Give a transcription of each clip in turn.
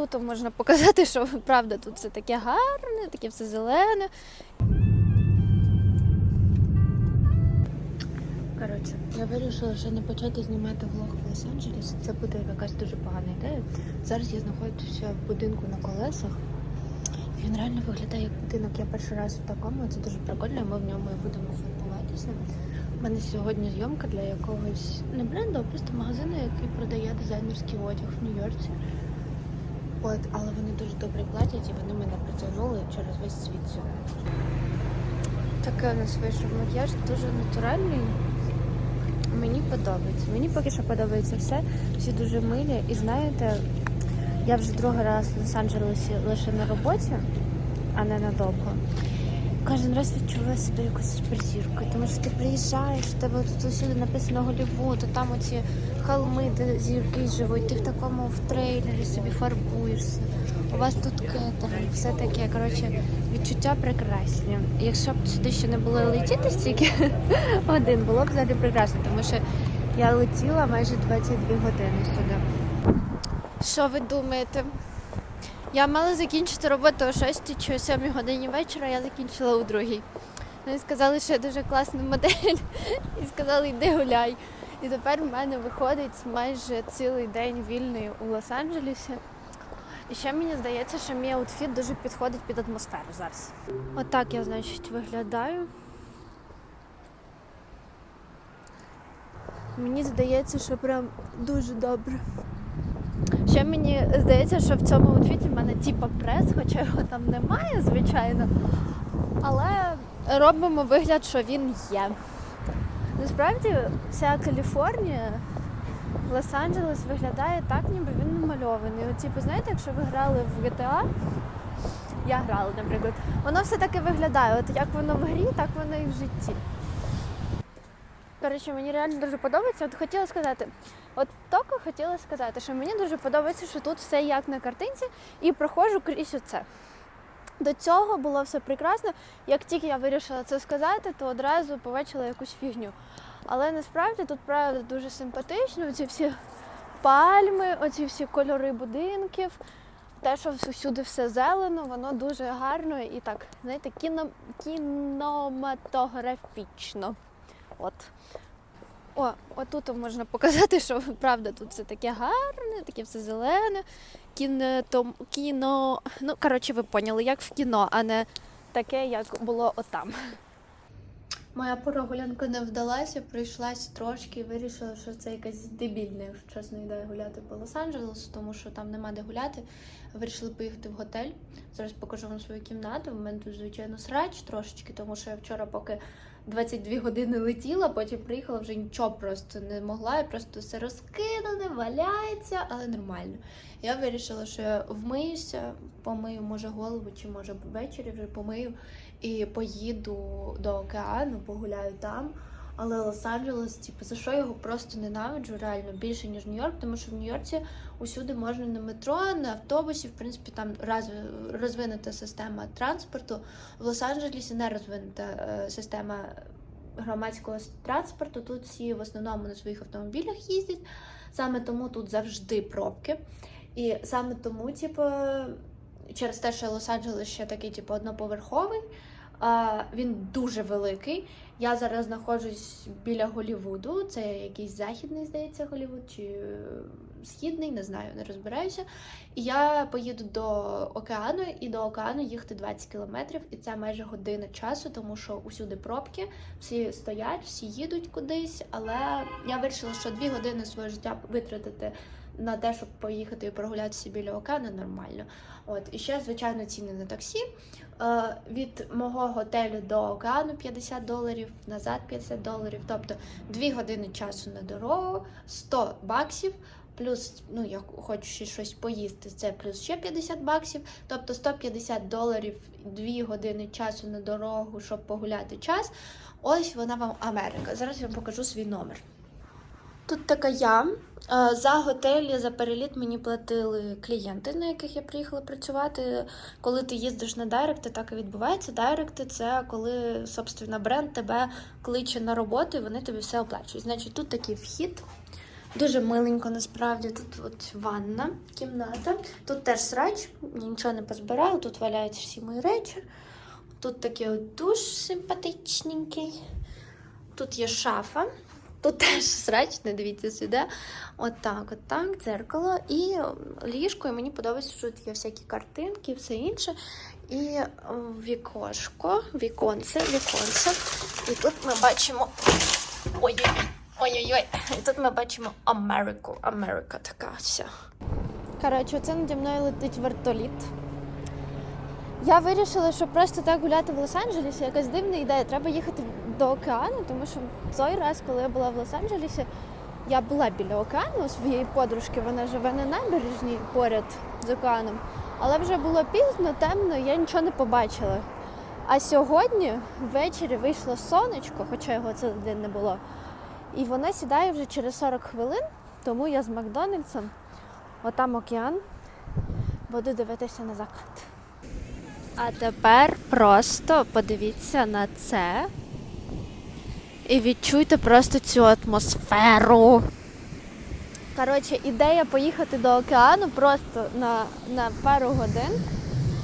отут можна показати, що правда тут все таке гарне, таке все зелене. Коротше, я вирішила ще не почати знімати влог в Лос-Анджелесі. Це буде якась дуже погана ідея. Зараз я знаходжуся в будинку на колесах. Він реально виглядає як будинок. Я перший раз в такому, це дуже прикольно, ми в ньому і будемо фотографуватися. У мене сьогодні зйомка для якогось не бренду, а просто магазину, який продає дизайнерський одяг в Нью-Йорці. От, але вони дуже добре платять і вони мене притягнули через весь світ сюди. Таке у нас вийшов макіяж, дуже натуральний. Мені подобається. Мені поки що подобається все. Всі дуже милі. І знаєте, я вже другий раз в Лос-Анджелесі лише на роботі, а не надовго. Кожен раз відчуваю себе якось суперзіркою, тому що ти приїжджаєш, в тебе тут усюди написано Голлівуд, а там оці холми, де зірки живуть, ти в такому в трейлері собі фарбуєшся. У вас тут кетеринг, все таке. Коротше, відчуття прекрасні. Якщо б сюди ще не було летіти стільки годин, було б взагалі прекрасно, тому що я летіла майже 22 години сюди. Що ви думаєте? Я мала закінчити роботу о 6 чи о 7 годині вечора, я закінчила у другій. Вони сказали, що я дуже класна модель, і сказали, йди гуляй. І тепер в мене виходить майже цілий день вільний у Лос-Анджелесі. І ще мені здається, що мій аутфіт дуже підходить під атмосферу зараз. Отак я, значить, виглядаю. Мені здається, що прям дуже добре. Ще мені здається, що в цьому аутфіті в мене типа прес, хоча його там немає, звичайно. Але робимо вигляд, що він є. Насправді, вся Каліфорнія, Лос-Анджелес виглядає так, ніби він намальований. Типу, знаєте, якщо ви грали в GTA, я грала, наприклад, воно все таки виглядає. От як воно в грі, так воно і в житті. Коротше, мені реально дуже подобається. От хотіла сказати, от тільки хотіла сказати, що мені дуже подобається, що тут все як на картинці, і проходжу крізь оце. До цього було все прекрасно. Як тільки я вирішила це сказати, то одразу побачила якусь фігню. Але насправді тут правда дуже симпатично. Оці всі пальми, оці всі кольори будинків, те, що всюди все зелено, воно дуже гарно і так, знаєте, кіно, кінематографічно. От. О, отут можна показати, що правда тут все таке гарне, таке все зелене. Кіно, кіно. Ну, коротше, ви поняли, як в кіно, а не таке, як було отам. Моя прогулянка не вдалася, пройшлась трошки і вирішила, що це якась дебільна, якщо чесно, ідея гуляти по Лос-Анджелесу, тому що там нема де гуляти. Вирішили поїхати в готель. Зараз покажу вам свою кімнату. У мене тут, звичайно, срач трошечки, тому що я вчора, поки 22 години летіла, потім приїхала, вже нічого просто не могла. Я просто все розкидане, валяється, але нормально. Я вирішила, що я вмиюся, помию, може, голову, чи може ввечері вже помию і поїду до океану, погуляю там. Але Лос-Анджелес, типу, за що його просто ненавиджу, реально більше ніж Нью-Йорк, тому що в Нью-Йорці усюди можна на метро, на автобусі, в принципі, там роз- розвинута система транспорту. В Лос-Анджелесі не розвинута е, система громадського транспорту. Тут всі в основному на своїх автомобілях їздять. Саме тому тут завжди пробки. І саме тому, типу, через те, що Лос-Анджелес ще такий, типу, одноповерховий. Він дуже великий. Я зараз знаходжусь біля Голівуду. Це якийсь західний, здається, Голівуд чи е, східний, не знаю, не розбираюся. І я поїду до океану, і до океану їхати 20 кілометрів, і це майже година часу, тому що усюди пробки, всі стоять, всі їдуть кудись. Але я вирішила, що дві години свого життя витратити на те, щоб поїхати і прогулятися біля океану, нормально. От і ще, звичайно, ціни на таксі. Е, від мого готелю до океану 50 доларів, назад 50 доларів, тобто 2 години часу на дорогу, 100 баксів. Плюс, ну, я хочу ще щось поїсти, це плюс ще 50 баксів, тобто 150 доларів 2 години часу на дорогу, щоб погуляти час. Ось вона вам Америка. Зараз я вам покажу свій номер. Тут така я. Е, За готель, за переліт мені платили клієнти, на яких я приїхала працювати. Коли ти їздиш на дайректи, так і відбувається. Дайректи це коли, собственно, бренд тебе кличе на роботу і вони тобі все оплачують. Значить, тут такий вхід. Дуже миленько насправді. Тут от ванна, кімната. Тут теж срач, нічого не позбирала, тут валяються всі мої речі. Тут такий от душ симпатичненький. Тут є шафа. Тут теж срач, не дивіться сюди. Отак, от так, дзеркало і ліжко. І мені подобається, що тут є всякі картинки все інше. І вікошко, віконце, віконце. І тут ми бачимо. Ой-ой-ой. Ой-ой-ой. І тут ми бачимо Америку. Америка така вся. Коротше, оце наді мною летить вертоліт. Я вирішила, що просто так гуляти в Лос-Анджелесі якась дивна ідея. Треба їхати до океану, тому що той раз, коли я була в Лос-Анджелесі, я була біля океану своєї подружки, вона живе на набережній поряд з океаном. Але вже було пізно, темно, я нічого не побачила. А сьогодні ввечері вийшло сонечко, хоча його цей день не було. І воно сідає вже через 40 хвилин, тому я з Макдональдсом, отам океан, буду дивитися на закат. А тепер просто подивіться на це і відчуйте просто цю атмосферу. Коротше, ідея поїхати до океану просто на, на пару годин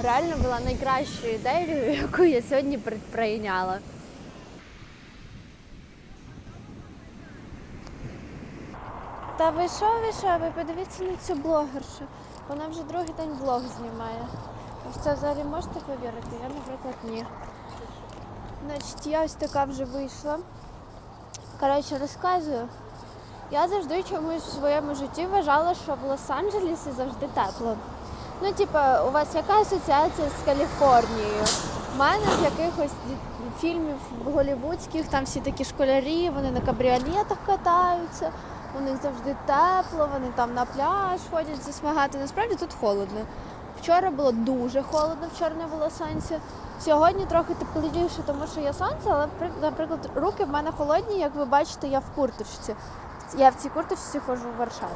реально була найкращою ідеєю, яку я сьогодні прийняла. Та ви що, ви що, ви подивіться на цю блогершу. Вона вже другий день влог знімає. Ви в це взагалі можете повірити? Я, наприклад, ні. Значить, я ось така вже вийшла. Коротше, розказую. Я завжди чомусь в своєму житті вважала, що в Лос-Анджелесі завжди тепло. Ну, типа, у вас яка асоціація з Каліфорнією? У мене з якихось фільмів голівудських, там всі такі школярі, вони на кабріолетах катаються, у них завжди тепло, вони там на пляж ходять засмагати. Насправді тут холодно. Вчора було дуже холодно, вчора не було сонця. Сьогодні трохи тепліше, тому що є сонце, але, наприклад, руки в мене холодні, як ви бачите, я в курточці. Я в цій курточці ходжу в Варшаві.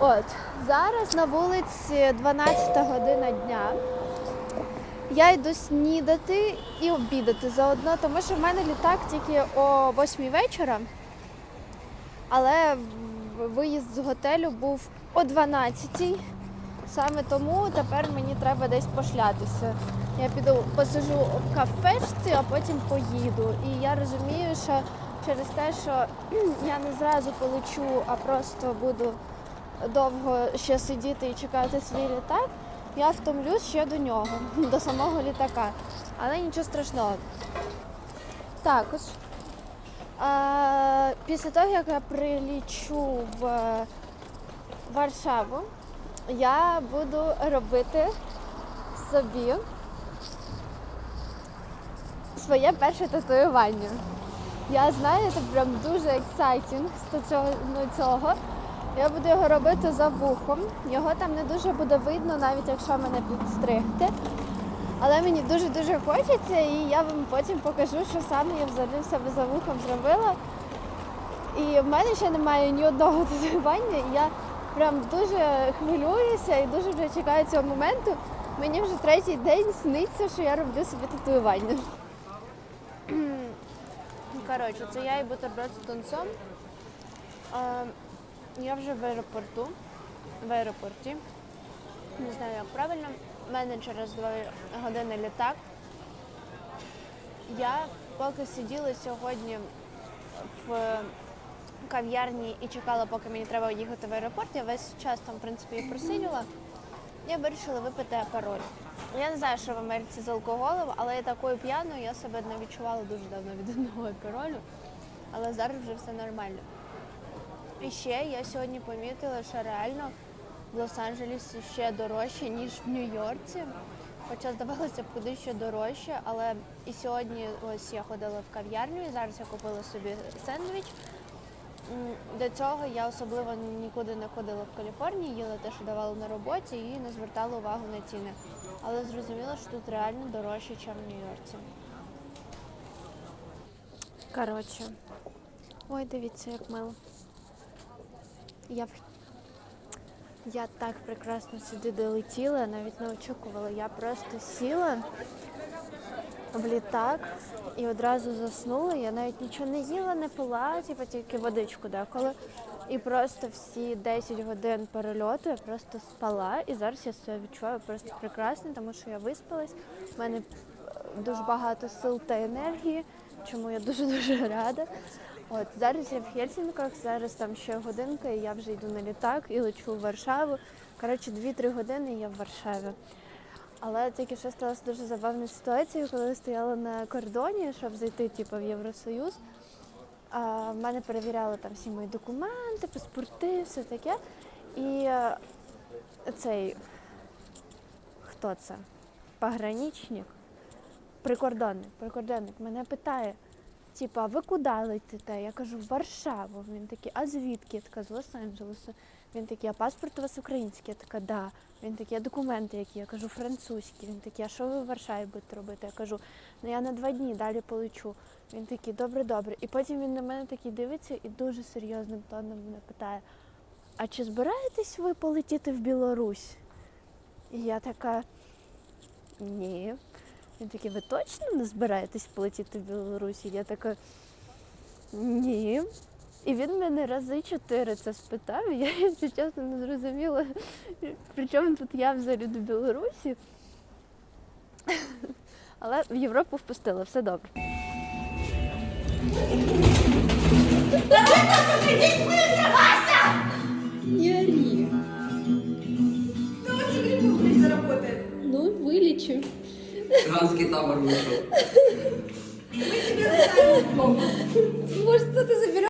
От, зараз на вулиці 12 година дня. Я йду снідати і обідати заодно, тому що в мене літак тільки о 8 вечора, але виїзд з готелю був о 12. Саме тому тепер мені треба десь пошлятися. Я піду посижу в кафешці, а потім поїду. І я розумію, що через те, що я не зразу полечу, а просто буду довго ще сидіти і чекати свій літак, я втомлюсь ще до нього, до самого літака. Але нічого страшного. Також після того, як я прилічу в Варшаву, я буду робити собі своє перше татуювання. Я знаю, це прям дуже ексайтінг з цього. Я буду його робити за вухом. Його там не дуже буде видно, навіть якщо мене підстригти. Але мені дуже-дуже хочеться, і я вам потім покажу, що саме я взагалі в себе за вухом зробила. І в мене ще немає ні одного татуювання. Я прям дуже хвилююся і дуже вже чекаю цього моменту. Мені вже третій день сниться, що я роблю собі татуювання. Коротше, це я і бутерброд з тунцом. Я вже в аеропорту. В аеропорті. Не знаю, як правильно. У мене через два години літак. Я поки сиділа сьогодні в кав'ярні і чекала, поки мені треба їхати в аеропорт. Я весь час там, в принципі, і просиділа. Я вирішила випити апероль. Я не знаю, що в Америці з алкоголем, але я такою п'яною я себе не відчувала дуже давно від одного аперолю. Але зараз вже все нормально. І ще я сьогодні помітила, що реально в Лос-Анджелесі ще дорожче, ніж в Нью-Йорці. Хоча здавалося б, куди ще дорожче, але і сьогодні ось я ходила в кав'ярню і зараз я купила собі сендвіч. До цього я особливо нікуди не ходила в Каліфорнії, їла те, що давали на роботі, і не звертала увагу на ціни. Але зрозуміла, що тут реально дорожче, ніж в Нью-Йорці. Коротше. Ой, дивіться, як мило. Я, в- я так прекрасно сюди долетіла, навіть не очікувала. Я просто сіла в літак і одразу заснула. Я навіть нічого не їла, не пила, типу тільки водичку деколи. І просто всі 10 годин перельоту я просто спала. І зараз я себе відчуваю просто прекрасно, тому що я виспалась. У мене е, дуже багато сил та енергії, чому я дуже дуже рада. От зараз я в Хельсінках, зараз там ще годинка, і я вже йду на літак і лечу в Варшаву. Коротше, 2-3 години і я в Варшаві. Але тільки що сталася дуже забавна ситуація, коли я стояла на кордоні, щоб зайти типу, в Євросоюз. А, в мене перевіряли там всі мої документи, паспорти, все таке. І е, цей хто це? Пограничник, прикордонник, прикордонник мене питає, типа, ви куди летите? Я кажу, в Варшаву. Він такий, а звідки? Я така з Лос-Анджелесу. Він такий, а паспорт у вас український? Я така, да. Він такий, а документи які? Я кажу, французькі. Він такий, а що ви в Варшаві будете робити? Я кажу, ну я на два дні далі полечу. Він такий, добре, добре. І потім він на мене такий дивиться і дуже серйозним тоном мене питає: а чи збираєтесь ви полетіти в Білорусь? І я така, ні. Він такий, ви точно не збираєтесь полетіти в Білорусь? І я така, ні. І він мене рази чотири це спитав, і я, якщо чесно, не зрозуміла, при чому тут я взагалі до Білорусі. Але в Європу впустила, все добре. Не ори. Ну, очень грибу, блядь, заработает. Ну, вылечу. Транский табор вышел. Мы тебя оставим дома. Может, кто-то забирает?